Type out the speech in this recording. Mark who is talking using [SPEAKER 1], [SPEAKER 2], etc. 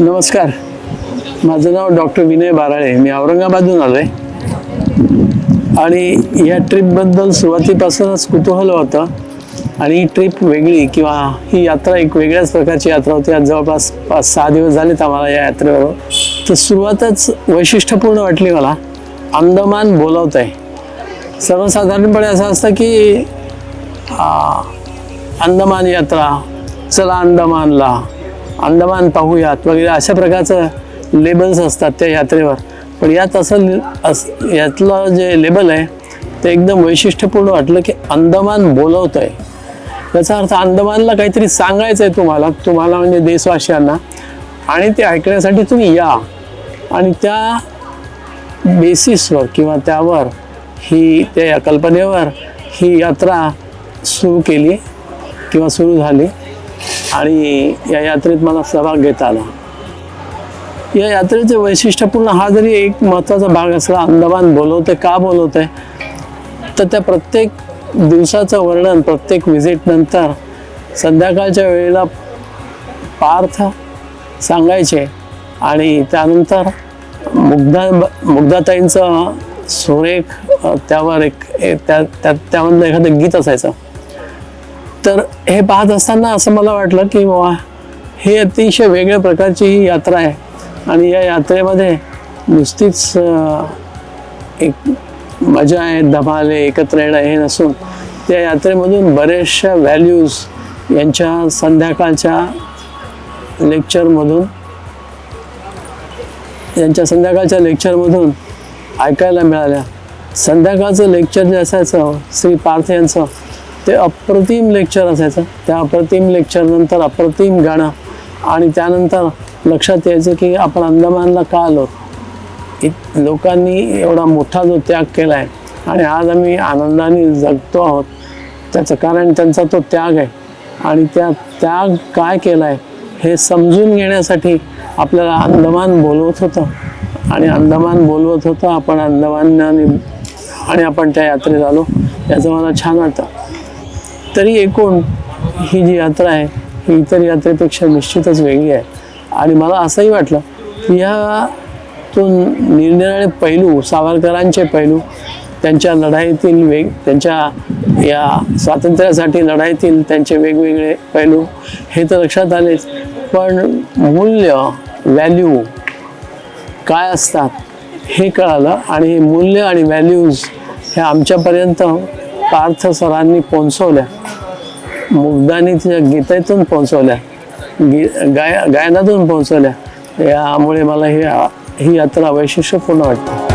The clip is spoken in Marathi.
[SPEAKER 1] नमस्कार. माझं नाव डॉक्टर विनय बाराळे. मी औरंगाबादहून आलो आहे आणि या ट्रिपबद्दल सुरुवातीपासूनच कुतूहल होतं. आणि ही ट्रिप वेगळी किंवा ही यात्रा एक वेगळ्याच प्रकारची यात्रा होती. आज जवळपास पाच सहा दिवस झालेत आम्हाला या यात्रेवर. तर सुरुवातच वैशिष्ट्यपूर्ण वाटली मला. अंदमान बोलवत आहे सर्वसाधारणपणे असं असतं की अंदमान यात्रा. चला अंदमानला. अंदमान पाहूयात वगैरे अशा प्रकारचं लेबल्स असतात त्या यात्रेवर. पण यात असं अस यातलं जे लेबल आहे ते एकदम वैशिष्ट्यपूर्ण वाटलं की अंदमान बोलवत आहे याचा अर्थ अंदमानला काहीतरी सांगायचं आहे तुम्हाला. तुम्हाला म्हणजे देशवासियांना. आणि ते ऐकण्यासाठी तुम्ही या. आणि त्या बेसिसवर किंवा त्यावर ही त्या कल्पनेवर ही यात्रा सुरू केली किंवा सुरू झाली. आणि या यात्रेत मला सहभाग घेता आला या यात्रेचे वैशिष्ट्यपूर्ण हा जरी एक महत्त्वाचा भाग असला अंदमान बोलवते का बोलवते तर त्या प्रत्येक दिवसाचं वर्णन प्रत्येक व्हिजिटनंतर संध्याकाळच्या वेळेला पार्थ सांगायचे आणि त्यानंतर मुग्धा मुग्धाताईंचं सुरेख त्यावर एक एक त्या त्या- त्यामधलं एखादं गीत असायचं. तर हे पाहत असताना असं मला वाटलं की वा हे अतिशय वेगळ्या प्रकारची ही यात्रा आहे. आणि या यात्रेमध्ये नुसतीच एक मजा आहे धमाल आहे एकत्र येणं हे नसून त्या यात्रेमधून बऱ्याचशा व्हॅल्यूज यांच्या संध्याकाळच्या लेक्चरमधून यांच्या संध्याकाळच्या लेक्चरमधून ऐकायला मिळाल्या. संध्याकाळचं लेक्चर जे असायचं श्री पार्थ यांचं ते अप्रतिम लेक्चर असायचं. त्या अप्रतिम लेक्चरनंतर अप्रतिम गाणं आणि त्यानंतर लक्षात यायचं की आपण अंदमानला का आलो? इत- लोकांनी एवढा मोठा जो त्याग केला आहे आणि आज आम्ही आनंदाने जगतो आहोत. त्याचं कारण त्यांचा तो त्याग आहे. आणि त्या त्याग काय केला आहे हे समजून घेण्यासाठी आपल्याला अंदमान बोलवत होतं. आणि अंदमान बोलवत होतं आपण अंदमान आणि आणि आपण त्या यात्रेत आलो. याचं मला छान वाटतं. तरी एकूण ही जी यात्रा आहे ही इतर यात्रेपेक्षा निश्चितच वेगळी आहे. आणि मला असंही वाटलं की ह्यातून निरनिराळे पैलू सावरकरांचे पैलू त्यांच्या लढाईतील वेग त्यांच्या या स्वातंत्र्यासाठी लढाईतील त्यांचे वेगवेगळे पैलू हे तर लक्षात आलेच. पण मूल्य व्हॅल्यू काय असतात हे कळालं आणि हे मूल्य आणि व्हॅल्यूज हे आमच्यापर्यंत पार्थ सरांनी पोहोचवल्या. मुग्धांनी तिच्या गीतेतून पोहोचवल्या. गी गाय गायनातून पोहोचवल्या. यामुळे मला ही ही यात्रा वैशिष्ट्यपूर्ण वाटते.